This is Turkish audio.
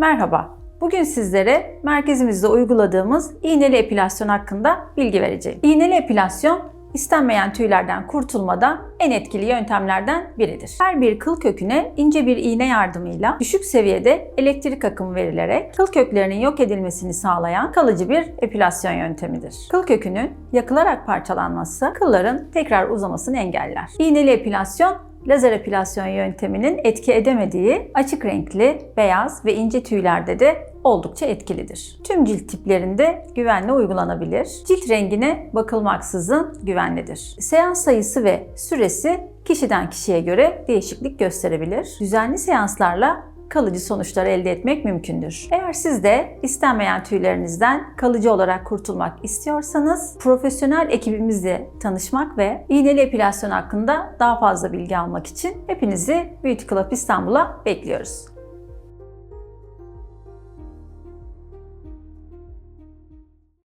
Merhaba. Bugün sizlere merkezimizde uyguladığımız iğneli epilasyon hakkında bilgi vereceğim. İğneli epilasyon istenmeyen tüylerden kurtulmada en etkili yöntemlerden biridir. Her bir kıl köküne ince bir iğne yardımıyla düşük seviyede elektrik akımı verilerek kıl köklerinin yok edilmesini sağlayan kalıcı bir epilasyon yöntemidir. Kıl kökünün yakılarak parçalanması kılların tekrar uzamasını engeller. İğneli epilasyon lazer epilasyon yönteminin etki edemediği açık renkli, beyaz ve ince tüylerde de oldukça etkilidir. Tüm cilt tiplerinde güvenle uygulanabilir. Cilt rengine bakılmaksızın güvenlidir. Seans sayısı ve süresi kişiden kişiye göre değişiklik gösterebilir. Düzenli seanslarla kalıcı sonuçlar elde etmek mümkündür. Eğer siz de istenmeyen tüylerinizden kalıcı olarak kurtulmak istiyorsanız profesyonel ekibimizle tanışmak ve iğneli epilasyon hakkında daha fazla bilgi almak için hepinizi Beauty Club İstanbul'a bekliyoruz.